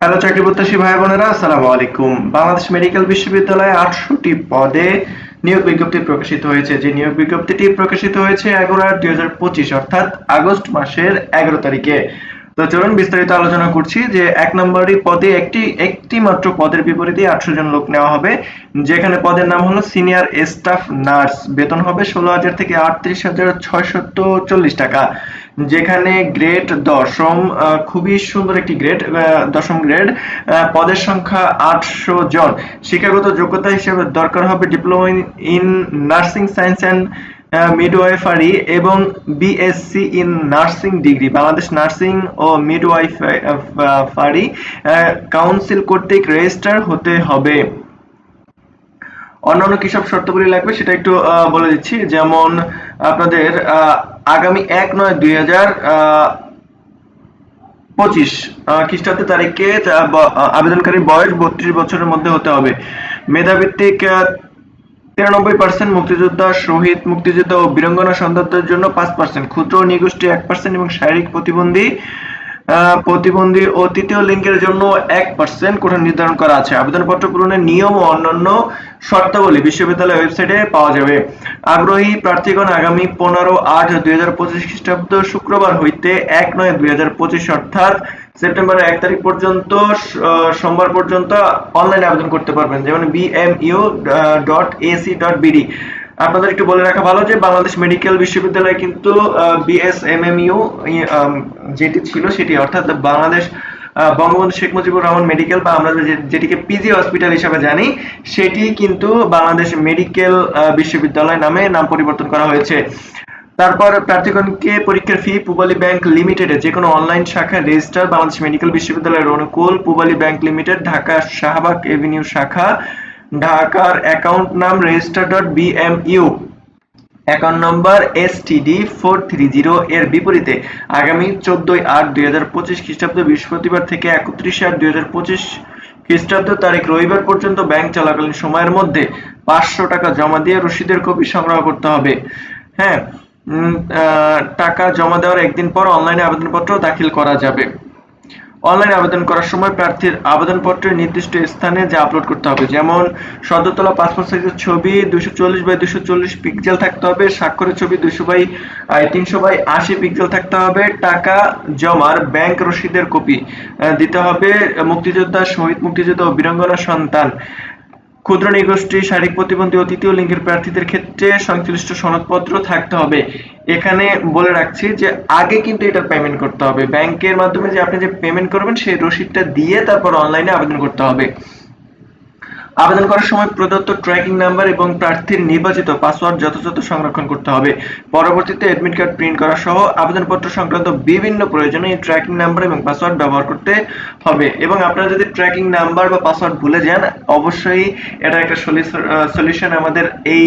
Hello চাকরি প্রত্যাশী ভাই বোনেরা, আসসালামু আলাইকুম। বাংলাদেশ মেডিকেল বিশ্ববিদ্যালয়ে আটশোটি পদে নিয়োগ বিজ্ঞপ্তি প্রকাশিত হয়েছে। যে নিয়োগ বিজ্ঞপ্তিটি প্রকাশিত হয়েছে এগারো আট দুই হাজার পঁচিশ, অর্থাৎ আগস্ট মাসের এগারো তারিখে। তো চলুন বিস্তারিত আলোচনা করছি যে এক নম্বরই পদে একটি একটি মাত্র পদের বিপরীতে আটশো জন লোক নেওয়া হবে, যেখানে পদের নাম হলো সিনিয়র স্টাফ নার্স। বেতন হবে ষোলো হাজার থেকে আটত্রিশ হাজার ছয়শত চল্লিশ টাকা, যেখানে গ্রেড দশম খুবই সুন্দর একটি গ্রেড দশম গ্রেড পদের সংখ্যা আটশো জন। শিক্ষাগত যোগ্যতা হিসেবে দরকার হবে diploma in nursing science and midwifery এবং BSc in nursing degree Bangladesh nursing O midwifery council কর্তৃক রেজিস্টার হতে হবে। অন্যান্য কি সব শর্তাবলী লাগবে সেটা একটু বলে দিচ্ছি। যেমন, আপনাদের আগামী এক নয় দুই হাজার পঁচিশ খ্রিস্টাব্দ তারিখে আবেদনকারীর বয়স বত্রিশ বছরের মধ্যে হতে হবে। মেধাভিত্তিক তিরানব্বই পার্সেন্ট মুক্তিযোদ্ধা, শহীদ মুক্তিযোদ্ধা ও বীরঙ্গনা সন্তানদের জন্য পাঁচ পার্সেন্ট ক্ষুদ্র নিগোষ্ঠী এক পার্সেন্ট এবং শারীরিক প্রতিবন্ধী প্রতিবন্ধী ও তৃতীয় লিঙ্গের জন্য এক পার্সেন্ট কোঠা নির্ধারণ করা আছে। আবেদনপত্র পূরণের নিয়ম ও অন্যান্য শর্তাবলী বিশ্ববিদ্যালয় ওয়েবসাইটে পাওয়া যাবে। আগ্রহী প্রার্থীগণ আগামী পনেরো আট দুই হাজার পঁচিশ খ্রিস্টাব্দ শুক্রবার হইতে এক নয় দুই হাজার পঁচিশ অর্থাৎ সেপ্টেম্বরের এক তারিখ পর্যন্ত সোমবার পর্যন্ত অনলাইনে আবেদন করতে পারবেন, যেমন BMU dot AC dot BD আপনাদের একটু বলে রাখা ভালো যে বাংলাদেশ মেডিকেল বিশ্ববিদ্যালয় কিন্তু বিএসএমএমইউ যেটি ছিল সেটি, অর্থাৎ বাংলাদেশ বঙ্গবন্ধু শেখ মুজিবুর রহমান মেডিকেল বা আমরা যেটিকে পিজি হসপিটাল হিসাবে জানি, সেটি কিন্তু বাংলাদেশ মেডিকেল বিশ্ববিদ্যালয় নামে নাম পরিবর্তন করা হয়েছে। তারপর প্রার্থীগণকে পরীক্ষার ফি পূবালী ব্যাংক লিমিটেডে যে কোনো অনলাইন শাখা রেজিস্টার বাংলাদেশ মেডিকেল বিশ্ববিদ্যালয়ের অনুকূল Pubali bank limited Dhaka Shahbag avenue শাখা, ঢাকার অ্যাকাউন্ট নাম registrar dot BMU account number STD four three zero এর বিপরীতে আগামী চোদ্দই আট দুই হাজার পঁচিশ খ্রিস্টাব্দ বৃহস্পতিবার থেকে একত্রিশে আট দুই হাজার পঁচিশ খ্রিস্টাব্দ তারিখ রবিবার পর্যন্ত ব্যাংক চলাকালীন সময়ের মধ্যে পাঁচশো টাকা জমা দিয়ে রসিদের কপি সংগ্রহ করতে হবে। হ্যাঁ টাকা জমা দেওয়ার একদিন পর অনলাইনে আবেদনপত্র দাখিল করা যাবে। অনলাইনে আবেদন করার সময় প্রার্থীর আবেদনপত্রের নির্দিষ্ট স্থানে যা আপলোড করতে হবে। যেমন সদ্য তোলা পাসপোর্ট সাইজের ছবি দুশো চল্লিশ বাই দুশো চল্লিশ পিক্সেল থাকতে হবে, স্বাক্ষরের ছবি দুশো বাই তিনশো বাই আশি পিক্সেল থাকতে হবে, টাকা জমার ব্যাংক রসিদের কপি দিতে হবে মুক্তিযোদ্ধা, শহীদ মুক্তিযোদ্ধা ও বীরাঙ্গনা সন্তান। ক্ষুদ্র নিগোষ্ঠী শারীরিক প্রতিবন্ধী ও তৃতীয় লিঙ্গের প্রার্থীদের ক্ষেত্রে সংশ্লিষ্ট সনদপত্র থাকতে হবে। এখানে বলে রাখছি যে, আগে কিন্তু এটা পেমেন্ট করতে হবে। ব্যাংকের মাধ্যমে যে আপনি যে পেমেন্ট করবেন, সেই রসিদটা দিয়ে তারপর অনলাইনে আবেদন করতে হবে। আবেদন করার সময় প্রদত্ত ট্র্যাকিং নাম্বার এবং প্রার্থীর নির্বাচিত পাসওয়ার্ড যথাযথ সংরক্ষণ করতে হবে। পরবর্তীতে অ্যাডমিট কার্ড প্রিন্ট করা সহ আবেদনপত্র সংক্রান্ত বিভিন্ন প্রয়োজনে এই ট্র্যাকিং নাম্বার এবং পাসওয়ার্ড ব্যবহার করতে হবে। এবং আপনারা যদি ট্র্যাকিং নাম্বার বা পাসওয়ার্ড ভুলে যান, অবশ্যই এটা একটা সলিউশন আমাদের এই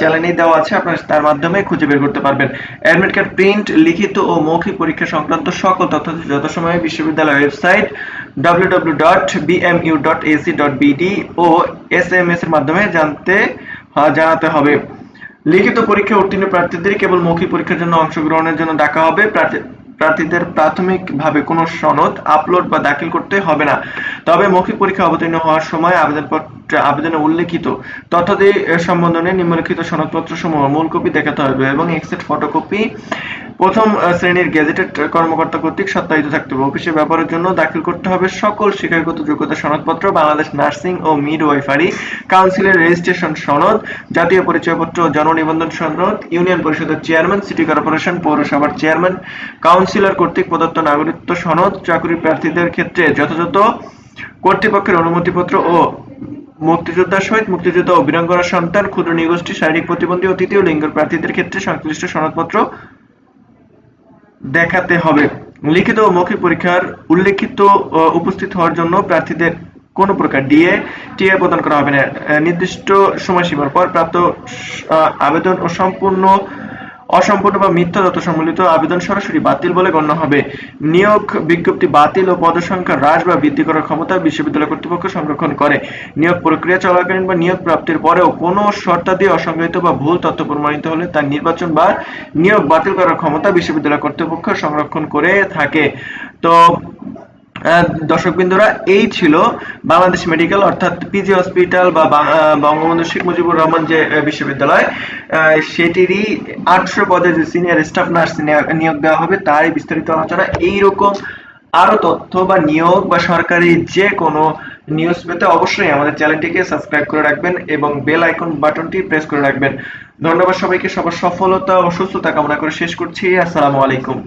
চ্যানেলেই দেওয়া আছে। আপনারা তার মাধ্যমে খুঁজে বের করতে পারবেন। অ্যাডমিট কার্ড প্রিন্ট লিখিত ও মৌখিক পরীক্ষা সংক্রান্ত সকল তথ্য যথাসময়ে বিশ্ববিদ্যালয় ওয়েবসাইট www.bmu.ac.bd ও এসএমএস এর মাধ্যমে জানতে জানাতে হবে। লিখিত পরীক্ষা উত্তীর্ণ প্রার্থীদের কেবল মৌখিক পরীক্ষার জন্য অংশগ্রহণের জন্য ডাকা হবে। প্রার্থী- প্রার্থীদের প্রাথমিকভাবে কোনো সনদ আপলোড বা দাখিল করতে হবে না। তবে মৌখিক পরীক্ষা অবতীর্ণ হওয়ার সময় আবেদনপত্র আবেদনে উল্লেখিত তথ্যাদি সম্বন্ধনে নিম্নলিখিত সনদপত্র সমূহ মূল কপি দেখাতে হবে এবং এক্সেট ফটোকপি প্রথম শ্রেণির গেজেটেড কর্মকর্তা কর্তৃক সত্যায়িত থাকতে হবে। অফিসের ব্যাপারের জন্য দাখিল করতে হবে সকল শিক্ষাগত যোগ্যতা সনদপত্র, বাংলাদেশ নার্সিং ও মিড মিডওয়াইফারি কাউন্সিলের রেজিস্ট্রেশন সনদ, জাতীয় পরিচয়পত্র, জননিবন্ধন সনদ, ইউনিয়ন পরিষদের চেয়ারম্যান, সিটি কর্পোরেশন পৌরসভার চেয়ারম্যান, কাউন্সিলর কর্তৃক প্রদত্ত নাগরিকত্ব সনদ, চাকরি প্রার্থীদের ক্ষেত্রে যথাযথ কর্তৃপক্ষের অনুমতিপত্র ও মুক্তিযোদ্ধা সহিত মুক্তিযোদ্ধা ও বীরাঙ্গনা সন্তান ক্ষুদ্র নিগোষ্ঠী, শারীরিক প্রতিবন্ধী ও লিঙ্গের প্রার্থীদের ক্ষেত্রে সংশ্লিষ্ট সনদপত্র দেখাতে হবে। লিখিত ও মৌখিক পরীক্ষার উল্লেখিত উপস্থিত হওয়ার জন্য প্রার্থীদের কোনো প্রকার ডিএ টিএ প্রদান করা হবে না। নির্দিষ্ট সময়সীমার পর প্রাপ্ত আবেদন ও সম্পূর্ণ অসম্পূর্ণ বা মিথ্যা তথ্য সম্বলিত আবেদন সরাসরি বাতিল বলে গণ্য হবে। নিয়োগ বিজ্ঞপ্তি বাতিল ও পদসংখ্যা হ্রাস বা বৃদ্ধি করার ক্ষমতা বিশ্ববিদ্যালয় কর্তৃপক্ষ সংরক্ষণ করে। নিয়োগ প্রক্রিয়া চলাকালীন বা নিয়োগ প্রাপ্তির পরেও কোনো শর্তাদি অসংজ্ঞায়িত বা ভুল তথ্য প্রমাণিত হলে তার নির্বাচন বা নিয়োগ বাতিল করার ক্ষমতা বিশ্ববিদ্যালয় কর্তৃপক্ষ সংরক্ষণ করে থাকে। তো দর্শকবৃন্দরা, এই ছিল বাংলাদেশ মেডিকেল, অর্থাৎ পিজি হসপিটাল বা বঙ্গবন্ধু শেখ মুজিবুর রহমান যে বিশ্ববিদ্যালয় সেটিরই আটশো পদে যে সিনিয়র স্টাফ নার্স নিয়োগ দেওয়া হবে, তারই বিস্তারিত আলোচনা। এইরকম আরও তথ্য বা নিয়োগ বা সরকারি যে কোনো নিউজ পেতে অবশ্যই আমাদের চ্যানেলটিকে সাবস্ক্রাইব করে রাখবেন এবং বেল আইকন বাটনটি প্রেস করে রাখবেন। ধন্যবাদ সবাইকে, সবার সফলতা ও সুস্থতা কামনা করে শেষ করছি। আসসালামু আলাইকুম।